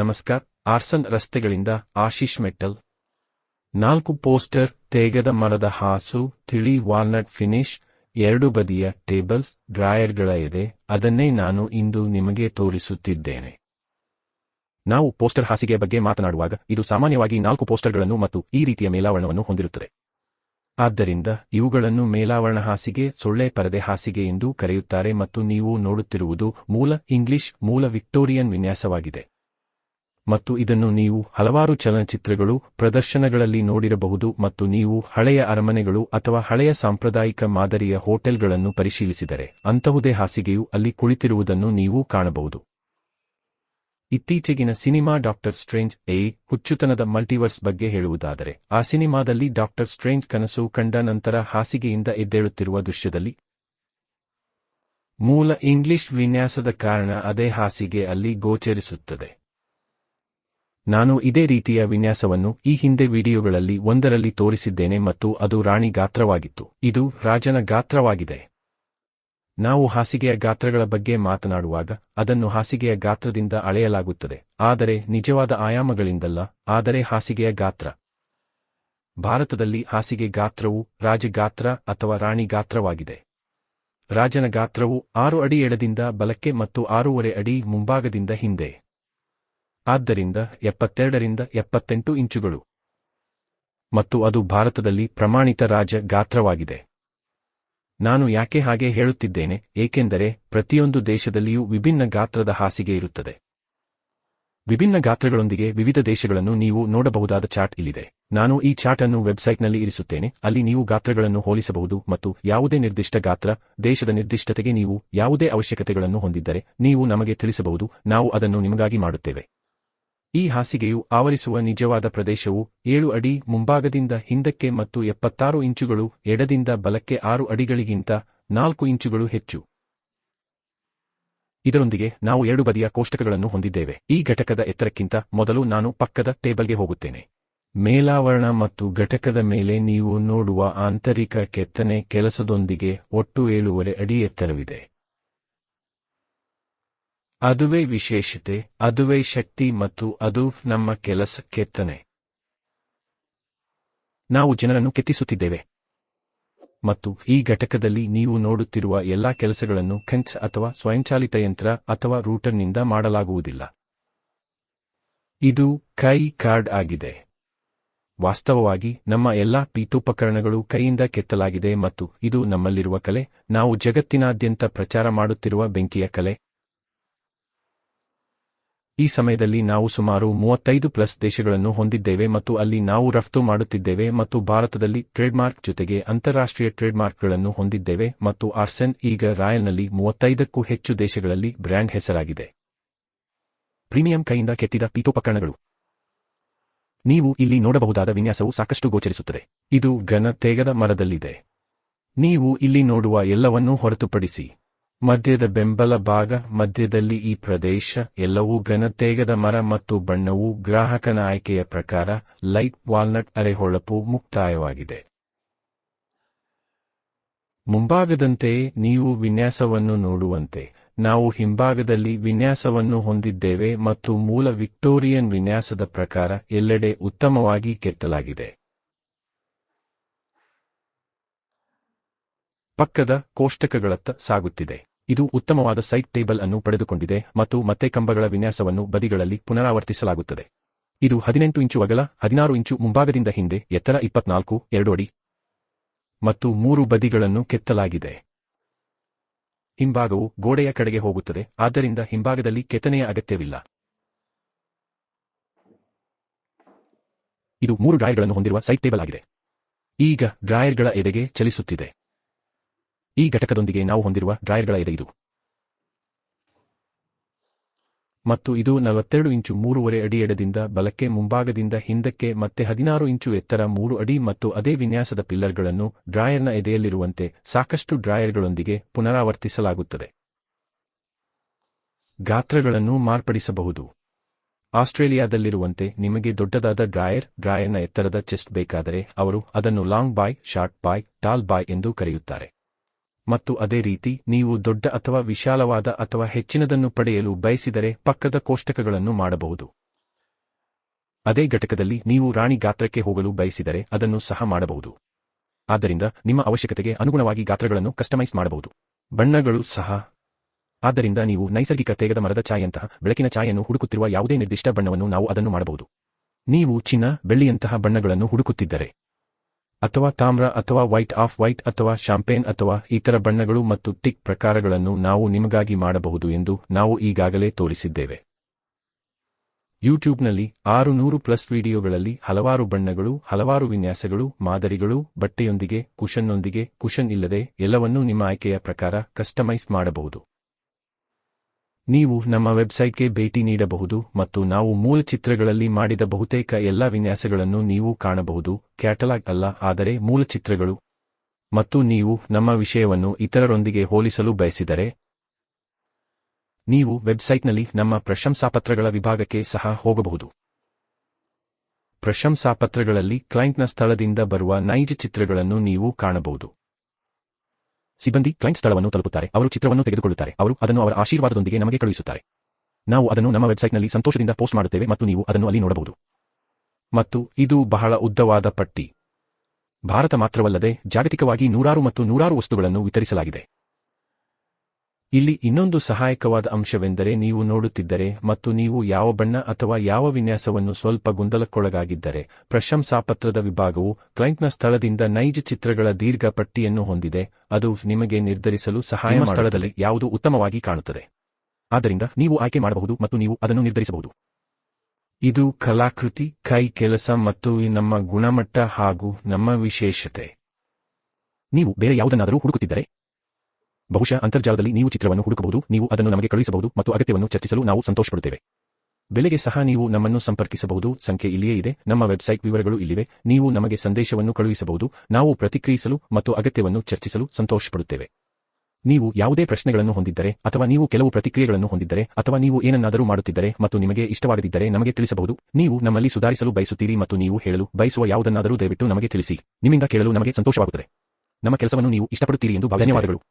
ನಮಸ್ಕಾರ್. Orson ರಸ್ತೆಗಳಿಂದ Ashish ಮೆಟ್ಟಲ್. ನಾಲ್ಕು poster, ತೇಗದ ಮರದ ಹಾಸು, ತಿಳಿ ವಾಲ್ನಟ್ ಫಿನಿಶ್, ಎರಡು ಬದಿಯ ಟೇಬಲ್ಸ್, ಡ್ರಾಯರ್ಗಳ ಇದೆ ಅದನ್ನೇ ನಾನು ಇಂದು ನಿಮಗೆ ತೋರಿಸುತ್ತಿದ್ದೇನೆ. ನಾವು ಪೋಸ್ಟರ್ ಹಾಸಿಗೆ ಬಗ್ಗೆ ಮಾತನಾಡುವಾಗ ಇದು ಸಾಮಾನ್ಯವಾಗಿ ನಾಲ್ಕು ಪೋಸ್ಟರ್ಗಳನ್ನು ಮತ್ತು ಈ ರೀತಿಯ ಮೇಲಾವರಣವನ್ನು ಹೊಂದಿರುತ್ತದೆ. ಆದ್ದರಿಂದ ಇವುಗಳನ್ನು ಮೇಲಾವರಣ ಹಾಸಿಗೆ, ಸೊಳ್ಳೆ ಪರದೆ ಹಾಸಿಗೆ ಎಂದು ಕರೆಯುತ್ತಾರೆ ಮತ್ತು ನೀವು ನೋಡುತ್ತಿರುವುದು ಮೂಲ ಇಂಗ್ಲಿಷ್, ಮೂಲ ವಿಕ್ಟೋರಿಯನ್ ವಿನ್ಯಾಸವಾಗಿದೆ. ಮತ್ತು ಇದನ್ನು ನೀವು ಹಲವಾರು ಚಲನಚಿತ್ರಗಳು, ಪ್ರದರ್ಶನಗಳಲ್ಲಿ ನೋಡಿರಬಹುದು ಮತ್ತು ನೀವು ಹಳೆಯ ಅರಮನೆಗಳು ಅಥವಾ ಹಳೆಯ ಸಾಂಪ್ರದಾಯಿಕ ಮಾದರಿಯ ಹೋಟೆಲ್ಗಳನ್ನು ಪರಿಶೀಲಿಸಿದರೆ ಅಂತಹುದೇ ಹಾಸಿಗೆಯು ಅಲ್ಲಿ ಕುಳಿತಿರುವುದನ್ನು ನೀವು ಕಾಣಬಹುದು. ಇತ್ತೀಚೆಗಿನ ಸಿನಿಮಾ ಡಾಕ್ಟರ್ ಸ್ಟ್ರೇಂಜ್ ಎ ಹುಚ್ಚುತನದ ಮಲ್ಟಿವರ್ಸ್ ಬಗ್ಗೆ ಹೇಳುವುದಾದರೆ, ಆ ಸಿನಿಮಾದಲ್ಲಿ ಡಾಕ್ಟರ್ ಸ್ಟ್ರೇಂಜ್ ಕನಸು ಕಂಡ ನಂತರ ಹಾಸಿಗೆಯಿಂದ ಎದ್ದೇಳುತ್ತಿರುವ ದೃಶ್ಯದಲ್ಲಿ ಮೂಲ ಇಂಗ್ಲಿಷ್ ವಿನ್ಯಾಸದ ಕಾರಣ ಅದೇ ಹಾಸಿಗೆ ಅಲ್ಲಿ ಗೋಚರಿಸುತ್ತದೆ. ನಾನು ಇದೇ ರೀತಿಯ ವಿನ್ಯಾಸವನ್ನು ಈ ಹಿಂದೆ ವಿಡಿಯೋಗಳಲ್ಲಿ ಒಂದರಲ್ಲಿ ತೋರಿಸಿದ್ದೇನೆ ಮತ್ತು ಅದು ರಾಣಿ ಗಾತ್ರವಾಗಿತ್ತು. ಇದು ರಾಜನ ಗಾತ್ರವಾಗಿದೆ. ನಾವು ಹಾಸಿಗೆಯ ಗಾತ್ರಗಳ ಬಗ್ಗೆ ಮಾತನಾಡುವಾಗ ಅದನ್ನು ಹಾಸಿಗೆಯ ಗಾತ್ರದಿಂದ ಅಳೆಯಲಾಗುತ್ತದೆ. ಆದರೆ ನಿಜವಾದ ಆಯಾಮಗಳಿಂದಲ್ಲ, ಆದರೆ ಹಾಸಿಗೆಯ ಗಾತ್ರ. ಭಾರತದಲ್ಲಿ ಹಾಸಿಗೆ ಗಾತ್ರವು ರಾಜಗಾತ್ರ ಅಥವಾ ರಾಣಿ ಗಾತ್ರವಾಗಿದೆ. ರಾಜನ ಗಾತ್ರವು ಆರು ಅಡಿ ಎಡದಿಂದ ಬಲಕ್ಕೆ ಮತ್ತು ಆರೂವರೆ ಅಡಿ ಮುಂಭಾಗದಿಂದ ಹಿಂದೆ. ಆದ್ದರಿಂದ ಎಪ್ಪತ್ತೆರಡರಿಂದ ಎಪ್ಪತ್ತೆಂಟು ಇಂಚುಗಳು. ಮತ್ತು ಅದು ಭಾರತದಲ್ಲಿ ಪ್ರಮಾಣಿತ ರಾಜ ಗಾತ್ರವಾಗಿದೆ. ನಾನು ಯಾಕೆ ಹಾಗೆ ಹೇಳುತ್ತಿದ್ದೇನೆ, ಏಕೆಂದರೆ ಪ್ರತಿಯೊಂದು ದೇಶದಲ್ಲಿಯೂ ವಿಭಿನ್ನ ಗಾತ್ರದ ಹಾಸಿಗೆ ಇರುತ್ತದೆ. ವಿಭಿನ್ನ ಗಾತ್ರಗಳೊಂದಿಗೆ ವಿವಿಧ ದೇಶಗಳನ್ನು ನೀವು ನೋಡಬಹುದಾದ ಚಾರ್ಟ್ ಇಲ್ಲಿದೆ. ನಾನು ಈ ಚಾರ್ಟ್ ಅನ್ನು ವೆಬ್ಸೈಟ್ನಲ್ಲಿ ಇರಿಸುತ್ತೇನೆ, ಅಲ್ಲಿ ನೀವು ಗಾತ್ರಗಳನ್ನು ಹೋಲಿಸಬಹುದು ಮತ್ತು ಯಾವುದೇ ನಿರ್ದಿಷ್ಟ ಗಾತ್ರ, ದೇಶದ ನಿರ್ದಿಷ್ಟತೆಗೆ ನೀವು ಯಾವುದೇ ಅವಶ್ಯಕತೆಗಳನ್ನು ಹೊಂದಿದ್ದರೆ, ನೀವು ನಮಗೆ ತಿಳಿಸಬಹುದು, ನಾವು ಅದನ್ನು ನಿಮಗಾಗಿ ಮಾಡುತ್ತೇವೆ. ಈ ಹಾಸಿಗೆಯು ಆವರಿಸುವ ನಿಜವಾದ ಪ್ರದೇಶವು ಏಳು ಅಡಿ ಮುಂಭಾಗದಿಂದ ಹಿಂದಕ್ಕೆ ಮತ್ತು ಎಪ್ಪತ್ತಾರು ಇಂಚುಗಳು ಎಡದಿಂದ ಬಲಕ್ಕೆ ಆರು ಅಡಿಗಳಿಗಿಂತ ನಾಲ್ಕು ಇಂಚುಗಳು ಹೆಚ್ಚು. ಇದರೊಂದಿಗೆ ನಾವು ಎರಡು ಬದಿಯ ಕೋಷ್ಟಕಗಳನ್ನು ಹೊಂದಿದ್ದೇವೆ. ಈ ಘಟಕದ ಎತ್ತರಕ್ಕಿಂತ ಮೊದಲು ನಾನು ಪಕ್ಕದ ಟೇಬಲ್ಗೆ ಹೋಗುತ್ತೇನೆ. ಮೇಲಾವರಣ ಮತ್ತು ಘಟಕದ ಮೇಲೆ ನೀವು ನೋಡುವ ಆಂತರಿಕ ಕೆತ್ತನೆ ಕೆಲಸದೊಂದಿಗೆ ಒಟ್ಟು ಏಳೂವರೆ ಅಡಿ ಎತ್ತರವಿದೆ. ಅದುವೇ ವಿಶೇಷತೆ, ಅದುವೇ ಶಕ್ತಿ ಮತ್ತು ಅದು ನಮ್ಮ ಕೆಲಸ ಕೆತ್ತನೆ ನಾವು ಜನರನ್ನು ಕೆತ್ತಿಸುತ್ತಿದ್ದೇವೆ. ಮತ್ತು ಈ ಘಟಕದಲ್ಲಿ ನೀವು ನೋಡುತ್ತಿರುವ ಎಲ್ಲಾ ಕೆಲಸಗಳನ್ನು ಕೆಂಚ್ ಅಥವಾ ಸ್ವಯಂಚಾಲಿತ ಯಂತ್ರ ಅಥವಾ ರೂಟರ್ನಿಂದ ಮಾಡಲಾಗುವುದಿಲ್ಲ. ಇದು ಕೈ ಕಾರ್ಡ್ ಆಗಿದೆ. ವಾಸ್ತವವಾಗಿ ನಮ್ಮ ಎಲ್ಲಾ ಪೀಠೋಪಕರಣಗಳು ಕೈಯಿಂದ ಕೆತ್ತಲಾಗಿದೆ ಮತ್ತು ಇದು ನಮ್ಮಲ್ಲಿರುವ ಕಲೆ. ನಾವು ಜಗತ್ತಿನಾದ್ಯಂತ ಪ್ರಚಾರ ಮಾಡುತ್ತಿರುವ ಬೆಂಕಿಯ ಕಲೆ. ಈ ಸಮಯದಲ್ಲಿ ನಾವು ಸುಮಾರು ಮೂವತ್ತೈದು ಪ್ಲಸ್ ದೇಶಗಳನ್ನು ಹೊಂದಿದ್ದೇವೆ ಮತ್ತು ಅಲ್ಲಿ ನಾವು ರಫ್ತು ಮಾಡುತ್ತಿದ್ದೇವೆ ಮತ್ತು ಭಾರತದಲ್ಲಿ ಟ್ರೇಡ್ಮಾರ್ಕ್ ಜೊತೆಗೆ ಅಂತಾರಾಷ್ಟ್ರೀಯ ಟ್ರೇಡ್ಮಾರ್ಕ್ಗಳನ್ನು ಹೊಂದಿದ್ದೇವೆ ಮತ್ತು ಆರ್ಸೆನ್ ಈಗ ರಾಯಲ್ನಲ್ಲಿ ಮೂವತ್ತೈದಕ್ಕೂ ಹೆಚ್ಚು ದೇಶಗಳಲ್ಲಿ ಬ್ರ್ಯಾಂಡ್ ಹೆಸರಾಗಿದೆ. ಪ್ರೀಮಿಯಂ ಕೈಯಿಂದ ಕೆತ್ತಿದ ಪೀಠೋಪಕರಣಗಳು. ನೀವು ಇಲ್ಲಿ ನೋಡಬಹುದಾದ ವಿನ್ಯಾಸವು ಸಾಕಷ್ಟು ಗೋಚರಿಸುತ್ತದೆ. ಇದು ಘನ ತೇಗದ ಮರದಲ್ಲಿದೆ. ನೀವು ಇಲ್ಲಿ ನೋಡುವ ಎಲ್ಲವನ್ನೂ ಹೊರತುಪಡಿಸಿ. ಮಧ್ಯದ ಬೆಂಬಲ ಭಾಗ, ಮಧ್ಯದಲ್ಲಿ ಈ ಪ್ರದೇಶ, ಎಲ್ಲವೂ ಘನತೇಗದ ಮರ ಮತ್ತು ಬಣ್ಣವು ಗ್ರಾಹಕನ ಆಯ್ಕೆಯ ಪ್ರಕಾರ, ಲೈಟ್ ವಾಲ್ನಟ್ ಅರೆಹೊಳಪು ಮುಕ್ತಾಯವಾಗಿದೆ. ಮುಂಭಾಗದಂತೆಯೇ ನೀವು ವಿನ್ಯಾಸವನ್ನು ನೋಡುವಂತೆ, ನಾವು ಹಿಂಭಾಗದಲ್ಲಿ ವಿನ್ಯಾಸವನ್ನು ಹೊಂದಿದ್ದೇವೆ ಮತ್ತು ಮೂಲ ವಿಕ್ಟೋರಿಯನ್ ವಿನ್ಯಾಸದ ಪ್ರಕಾರ ಎಲ್ಲೆಡೆ ಉತ್ತಮವಾಗಿ ಕೆತ್ತಲಾಗಿದೆ. ಪಕ್ಕದ ಕೋಷ್ಟಕಗಳತ್ತ ಸಾಗುತ್ತಿದೆ. ಇದು ಉತ್ತಮವಾದ ಸೈಟ್ ಟೇಬಲ್ ಅನ್ನು ಪಡೆದುಕೊಂಡಿದೆ ಮತ್ತು ಮತ್ತೆ ಕಂಬಗಳ ವಿನ್ಯಾಸವನ್ನು ಬದಿಗಳಲ್ಲಿ ಪುನರಾವರ್ತಿಸಲಾಗುತ್ತದೆ. ಇದು ಹದಿನೆಂಟು ಇಂಚು ಅಗಲ, ಹದಿನಾರು ಇಂಚು ಮುಂಭಾಗದಿಂದ ಹಿಂದೆ, ಎತ್ತರ ಇಪ್ಪತ್ನಾಲ್ಕು, ಎರಡು ಅಡಿ ಮತ್ತು ಮೂರು ಬದಿಗಳನ್ನು ಕೆತ್ತಲಾಗಿದೆ. ಹಿಂಭಾಗವು ಗೋಡೆಯ ಕಡೆಗೆ ಹೋಗುತ್ತದೆ, ಆದ್ದರಿಂದ ಹಿಂಭಾಗದಲ್ಲಿ ಕೆತ್ತನೆಯ ಅಗತ್ಯವಿಲ್ಲ. ಇದು ಮೂರು ಡ್ರಾಯರ್ಗಳನ್ನು ಹೊಂದಿರುವ ಸೈಟ್ ಟೇಬಲ್ ಆಗಿದೆ. ಈಗ ಡ್ರಾಯರ್ಗಳ ಎದೆಗೆ ಚಲಿಸುತ್ತಿದೆ. ಈ ಘಟಕದೊಂದಿಗೆ ನಾವು ಹೊಂದಿರುವ ಡ್ರಾಯರ್ಗಳ ಎದೆ ಇದು. ಮತ್ತು ಇದು ನಲವತ್ತೆರಡು ಇಂಚು ಮೂರುವರೆ ಅಡಿ ಎಡದಿಂದ ಬಲಕ್ಕೆ ಮುಂಭಾಗದಿಂದ ಹಿಂದಕ್ಕೆ ಮತ್ತೆ ಹದಿನಾರು ಇಂಚು ಎತ್ತರ ಮೂರು ಅಡಿ ಮತ್ತು ಅದೇ ವಿನ್ಯಾಸದ ಪಿಲ್ಲರ್ಗಳನ್ನು ಡ್ರಾಯರ್ನ ಎದೆಯಲ್ಲಿರುವಂತೆ ಸಾಕಷ್ಟು ಡ್ರಾಯರ್ಗಳೊಂದಿಗೆ ಪುನರಾವರ್ತಿಸಲಾಗುತ್ತದೆ. ಗಾತ್ರಗಳನ್ನು ಮಾರ್ಪಡಿಸಬಹುದು. ಆಸ್ಟ್ರೇಲಿಯಾದಲ್ಲಿರುವಂತೆ ನಿಮಗೆ ದೊಡ್ಡದಾದ ಡ್ರಾಯರ್, ಡ್ರಾಯರ್ನ ಎತ್ತರದ ಚೆಸ್ಟ್ ಬೇಕಾದರೆ ಅವರು ಅದನ್ನು long boy, short boy, tall boy ಎಂದು ಕರೆಯುತ್ತಾರೆ. ಮತ್ತು ಅದೇ ರೀತಿ ನೀವು ದೊಡ್ಡ ಅಥವಾ ವಿಶಾಲವಾದ ಅಥವಾ ಹೆಚ್ಚಿನದನ್ನು ಪಡೆಯಲು ಬಯಸಿದರೆ ಪಕ್ಕದ ಕೋಷ್ಟಕಗಳನ್ನು ಮಾಡಬಹುದು. ಅದೇ ಘಟಕದಲ್ಲಿ ನೀವು ರಾಣಿ ಗಾತ್ರಕ್ಕೆ ಹೋಗಲು ಬಯಸಿದರೆ ಅದನ್ನು ಸಹ ಮಾಡಬಹುದು. ಆದ್ದರಿಂದ ನಿಮ್ಮ ಅವಶ್ಯಕತೆಗೆ ಅನುಗುಣವಾಗಿ ಗಾತ್ರಗಳನ್ನು ಕಸ್ಟಮೈಸ್ ಮಾಡಬಹುದು. ಬಣ್ಣಗಳು ಸಹ. ಆದ್ದರಿಂದ ನೀವು ನೈಸರ್ಗಿಕ ತೇಗದ ಮರದ ಛಾಯೆಯಂತಹ ಬೆಳಕಿನ ಛಾಯೆಯನ್ನು ಹುಡುಕುತ್ತಿರುವ ಯಾವುದೇ ನಿರ್ದಿಷ್ಟ ಬಣ್ಣವನ್ನು ನಾವು ಅದನ್ನು ಮಾಡಬಹುದು. ನೀವು ಚಿನ್ನ, ಬೆಳ್ಳಿಯಂತಹ ಬಣ್ಣಗಳನ್ನು ಹುಡುಕುತ್ತಿದ್ದರೆ. ಅಥವಾ ತಾಮ್ರ ಅಥವಾ ವೈಟ್ ಆಫ್ ವೈಟ್ ಅಥವಾ ಶಾಂಪೇನ್ ಅಥವಾ ಇತರ ಬಣ್ಣಗಳು ಮತ್ತು ಟಿಕ್ ಪ್ರಕಾರಗಳನ್ನು ನಾವು ನಿಮಗಾಗಿ ಮಾಡಬಹುದು ಎಂದು ನಾವು ಈಗಾಗಲೇ ತೋರಿಸಿದ್ದೇವೆ. ಯೂಟ್ಯೂಬ್ನಲ್ಲಿ ಆರು ನೂರು ಪ್ಲಸ್ ವಿಡಿಯೋಗಳಲ್ಲಿ ಹಲವಾರು ಬಣ್ಣಗಳು, ಹಲವಾರು ವಿನ್ಯಾಸಗಳು, ಮಾದರಿಗಳು, ಬಟ್ಟೆಯೊಂದಿಗೆ ಕುಷನ್ನೊಂದಿಗೆ ಕುಷನ್ ಇಲ್ಲದೆ ಎಲ್ಲವನ್ನೂ ನಿಮ್ಮ ಆಯ್ಕೆಯ ಪ್ರಕಾರ ಕಸ್ಟಮೈಸ್ ಮಾಡಬಹುದು. ನೀವು ನಮ್ಮ ವೆಬ್ಸೈಟ್ಗೆ ಭೇಟಿ ನೀಡಬಹುದು ಮತ್ತು ನಾವು ಮೂಲ ಚಿತ್ರಗಳಲ್ಲಿ ಮಾಡಿದ ಬಹುತೇಕ ಎಲ್ಲಾ ವಿನ್ಯಾಸಗಳನ್ನು ನೀವು ಕಾಣಬಹುದು. ಕ್ಯಾಟಲಾಗ್ ಅಲ್ಲ, ಆದರೆ ಮೂಲ ಚಿತ್ರಗಳು. ಮತ್ತು ನೀವು ನಮ್ಮ ವಿಷಯವನ್ನು ಇತರರೊಂದಿಗೆ ಹೋಲಿಸಲು ಬಯಸಿದರೆ, ನೀವು ವೆಬ್ಸೈಟ್ನಲ್ಲಿ ನಮ್ಮ ಪ್ರಶಂಸಾಪತ್ರಗಳ ವಿಭಾಗಕ್ಕೆ ಸಹ ಹೋಗಬಹುದು. ಪ್ರಶಂಸಾಪತ್ರಗಳಲ್ಲಿ ಕ್ಲೈಂಟ್ನ ಸ್ಥಳದಿಂದ ಬರುವ ನೈಜ ಚಿತ್ರಗಳನ್ನು ನೀವು ಕಾಣಬಹುದು. ಸಿಬ್ಬಂದಿ ಕ್ಲೈಂಟ್ ಸ್ಥಳವನ್ನು ತಲುಪುತ್ತಾರೆ. ಅವರು ಚಿತ್ರವನ್ನು ತೆಗೆದುಕೊಳ್ಳುತ್ತಾರೆ. ಅವರು ಅದನ್ನು ಅವರ ಆಶೀರ್ವಾದದೊಂದಿಗೆ ನಮಗೆ ಕಳುಹಿಸುತ್ತಾರೆ. ನಾವು ಅದನ್ನು ನಮ್ಮ ವೆಬ್ಸೈಟ್ನಲ್ಲಿ ಸಂತೋಷದಿಂದ ಪೋಸ್ಟ್ ಮಾಡುತ್ತೇವೆ ಮತ್ತು ನೀವು ಅದನ್ನು ಅಲ್ಲಿ ನೋಡಬಹುದು. ಮತ್ತು ಇದು ಬಹಳ ಉದ್ದವಾದ ಪಟ್ಟಿ. ಭಾರತ ಮಾತ್ರವಲ್ಲದೆ ಜಾಗತಿಕವಾಗಿ ನೂರಾರು ಮತ್ತು ನೂರಾರು ವಸ್ತುಗಳನ್ನು ವಿತರಿಸಲಾಗಿದೆ. ಇಲ್ಲಿ ಇನ್ನೊಂದು ಸಹಾಯಕವಾದ ಅಂಶವೆಂದರೆ ನೀವು ನೋಡುತ್ತಿದ್ದರೆ ಮತ್ತು ನೀವು ಯಾವ ಬಣ್ಣ ಅಥವಾ ಯಾವ ವಿನ್ಯಾಸವನ್ನು ಸ್ವಲ್ಪ ಗೊಂದಲಕ್ಕೊಳಗಾಗಿದ್ದರೆ ಪ್ರಶಂಸಾಪತ್ರದ ವಿಭಾಗವು ಕ್ಲೈಂಟ್ನ ಸ್ಥಳದಿಂದ ನೈಜ ಚಿತ್ರಗಳ ದೀರ್ಘ ಪಟ್ಟಿಯನ್ನು ಹೊಂದಿದೆ ಅದು ನಿಮಗೆ ನಿರ್ಧರಿಸಲು ಸಹಾಯ ಸ್ಥಳದಲ್ಲಿ ಯಾವುದು ಉತ್ತಮವಾಗಿ ಕಾಣುತ್ತದೆ. ಆದ್ದರಿಂದ ನೀವು ಆಯ್ಕೆ ಮಾಡಬಹುದು ಮತ್ತು ನೀವು ಅದನ್ನು ನಿರ್ಧರಿಸಬಹುದು. ಇದು ಕಲಾಕೃತಿ ಕೈ ಕೆಲಸ ಮತ್ತು ನಮ್ಮ ಗುಣಮಟ್ಟ ಹಾಗೂ ನಮ್ಮ ವಿಶೇಷತೆ. ನೀವು ಬೇರೆ ಯಾವುದನ್ನಾದರೂ ಹುಡುಕುತ್ತಿದ್ದರೆ ಬಹುಶಃ ಅಂತರ್ಜಾಲದಲ್ಲಿ ನೀವು ಚಿತ್ರವನ್ನು ಹುಡುಕಬಹುದು, ನೀವು ಅದನ್ನು ನಮಗೆ ಕಳುಹಿಸಬಹುದು ಮತ್ತು ಅಗತ್ಯವನ್ನು ಚರ್ಚಿಸಲು ನಾವು ಸಂತೋಷಪಡುತ್ತೇವೆ. ಬೆಲೆಗೆ ಸಹ ನೀವು ನಮ್ಮನ್ನು ಸಂಪರ್ಕಿಸಬಹುದು, ಸಂಖ್ಯೆ ಇಲ್ಲಿಯೇ ಇದೆ, ನಮ್ಮ ವೆಬ್ಸೈಟ್ ವಿವರಗಳು ಇಲ್ಲಿವೆ, ನೀವು ನಮಗೆ ಸಂದೇಶವನ್ನು ಕಳುಹಿಸಬಹುದು, ನಾವು ಪ್ರತಿಕ್ರಿಯಿಸಲು ಮತ್ತು ಅಗತ್ಯವನ್ನು ಚರ್ಚಿಸಲು ಸಂತೋಷಪಡುತ್ತೇವೆ. ನೀವು ಯಾವುದೇ ಪ್ರಶ್ನೆಗಳನ್ನು ಹೊಂದಿದ್ದರೆ, ಅಥವಾ ನೀವು ಕೆಲವು ಪ್ರತಿಕ್ರಿಯೆಗಳನ್ನು ಹೊಂದಿದ್ದರೆ, ಅಥವಾ ನೀವು ಏನನ್ನಾದರೂ ಮಾಡುತ್ತಿದ್ದರೆ ಮತ್ತು ನಿಮಗೆ ಇಷ್ಟವಾಗದಿದ್ದರೆ ನಮಗೆ ತಿಳಿಸಬಹುದು, ನೀವು ನಮ್ಮಲ್ಲಿ ಸುಧಾರಿಸಲು ಬಯಸುತ್ತೀರಿ ಮತ್ತು ನೀವು ಹೇಳಲು ಬಯಸುವ ಯಾವುದನ್ನಾದರೂ ದಯವಿಟ್ಟು ನಮಗೆ ತಿಳಿಸಿ, ನಿಮ್ಮಿಂದ ಕೇಳಲು ನಮಗೆ ಸಂತೋಷವಾಗುತ್ತದೆ. ನಮ್ಮ ಕೆಲಸವನ್ನು ನೀವು ಇಷ್ಟಪಡುತ್ತೀರಿ ಎಂದು. ಧನ್ಯವಾದಗಳು.